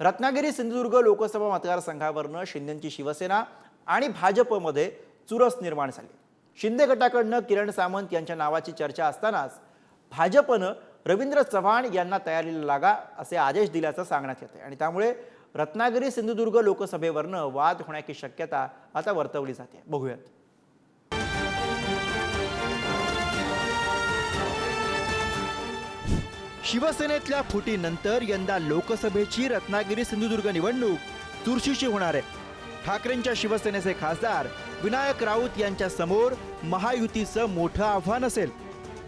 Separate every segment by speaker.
Speaker 1: रत्नागिरी सिंधुदुर्ग लोकसभा मतदारसंघावरनं शिंदेची शिवसेना आणि भाजपमध्ये चुरस निर्माण झाली. शिंदे गटाकडनं किरण सामंत यांच्या नावाची चर्चा असतानाच भाजपनं रवींद्र चव्हाण यांना तयारीला लागा असे आदेश दिल्याचं सांगण्यात येते आणि त्यामुळे रत्नागिरी सिंधुदुर्ग लोकसभेवरनं वाद होण्याची शक्यता आता वर्तवली जाते. बघूयात. शिवसेनेतल्या फुटीनंतर यंदा लोकसभेची रत्नागिरी सिंधुदुर्ग निवडणूक चुरशीची होणार आहे. ठाकरेंच्या शिवसेनेचे खासदार विनायक राऊत यांच्या समोर महायुतीचं मोठं आव्हान असेल.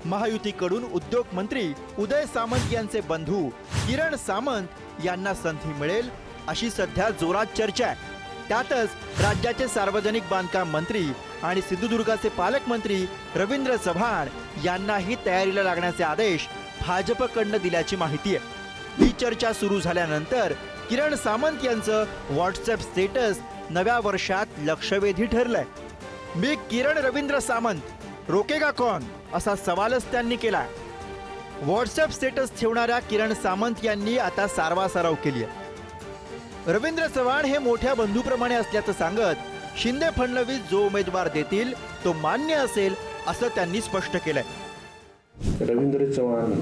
Speaker 1: महायुतीकडून उद्योग मंत्री उदय सामंत यांचे बंधू किरण सामंत यांना संधी मिळेल अशी सध्या जोरात चर्चा आहे. त्यातच राज्याचे सार्वजनिक बांधकाम मंत्री आणि सिंधुदुर्गाचे पालकमंत्री रवींद्र चव्हाण यांनाही तयारीला लागण्याचे आदेश भाजपकडनं दिल्याची माहिती आहे. ही चर्चा सुरू झाल्यानंतर किरण सामंत यांचं व्हॉट्सअप स्टेटस नव्या वर्षात लक्षवेधी ठरलंय. मी किरण रवींद्र सामंत रोकेगा कौन असा सवालच त्यांनी केला व्हॉट्सअप स्टेटस ठेवणाऱ्या किरण सामंत यांनी आता सारवासारव केली आहे. रवींद्र चव्हाण हे मोठ्या बंधूप्रमाणे असल्याचं सांगत शिंदे फडणवीस जो उमेदवार देतील तो मान्य असेल असं त्यांनी स्पष्ट केलंय.
Speaker 2: रवींद्र चव्हाण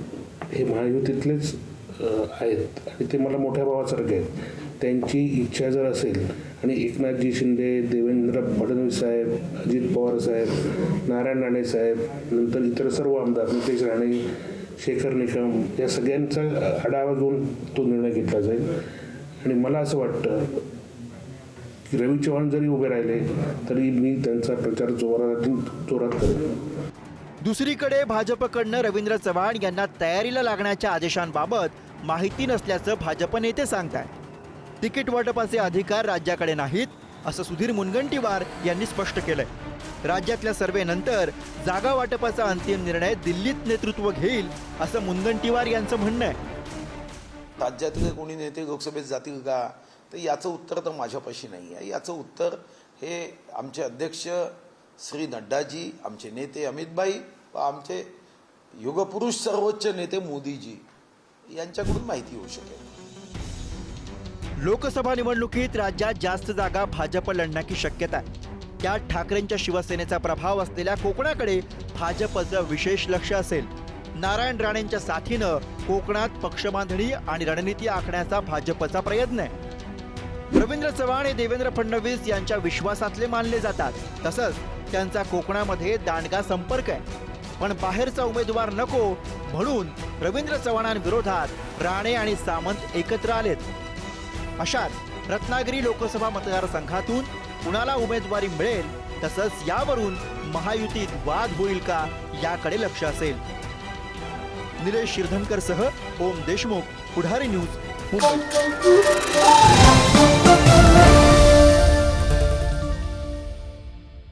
Speaker 2: हे महायुतीतलेच आहेत. आणि ते मला मोठ्या भावासारखे आहेत. त्यांची इच्छा जर असेल आणि एकनाथजी शिंदे देवेंद्र फडणवीस साहेब अजित पवार साहेब नारायण राणे साहेब नंतर इतर सर्व आमदार नितेश राणे शेखर निकम या सगळ्यांचा आढावा घेऊन तो निर्णय घेतला जाईल. आणि मला असं वाटतं की रवी चव्हाण जरी उभे राहिले तरी मी त्यांचा प्रचार जोरात जोरात करेन.
Speaker 1: दुसरीकडे भाजपकडनं रवींद्र चव्हाण यांना तयारीला लागण्याच्या आदेशांबाबत माहिती नसल्याचं भाजप नेते सांगतायत. तिकीट वाटपाचे अधिकार राज्याकडे नाहीत असं सुधीर मुनगंटीवार यांनी स्पष्ट केलंय. राज्यातल्या सर्वेनंतर जागा वाटपाचा अंतिम निर्णय दिल्लीत नेतृत्व घेईल असं मुनगंटीवार यांचं म्हणणं आहे.
Speaker 3: राज्यातले कोणी नेते लोकसभेत जातील का तर याचं उत्तर तर माझ्यापाशी नाही आहे. याचं उत्तर हे आमचे अध्यक्ष श्री नड्डाजी आमचे नेते अमितभाई आमचे युगपुरुष सर्वोच्च नेते मोदीजी यांच्याकडून माहिती होऊ शकेल.
Speaker 1: लोकसभा निवडणुकीत राज्यात जास्त जागा भाजप लढण्याची शक्यता आहे. त्यात ठाकरेंच्या शिवसेनेचा प्रभाव असलेल्या कोकणाकडे भाजपचं विशेष लक्ष असेल. नारायण राणेंच्या साथीनं कोकणात पक्षबांधणी आणि रणनीती आखण्याचा भाजपचा प्रयत्न आहे. रवींद्र चव्हाण हे देवेंद्र फडणवीस यांच्या विश्वासातले मानले जातात. तसंच त्यांचा कोकणामध्ये दांडगा संपर्क आहे. पण बाहेरचा उमेदवार नको म्हणून रवींद्र चव्हाणांविरोधात राणे आणि सामंत एकत्र आलेत. अशात रत्नागिरी लोकसभा मतदारसंघातून कुणाला उमेदवारी मिळेल तसंच यावरून महायुतीत वाद होईल का याकडे लक्ष असेल. निलेश शिरधनकर सह ओम देशमुख पुढारी न्यूज मुंबई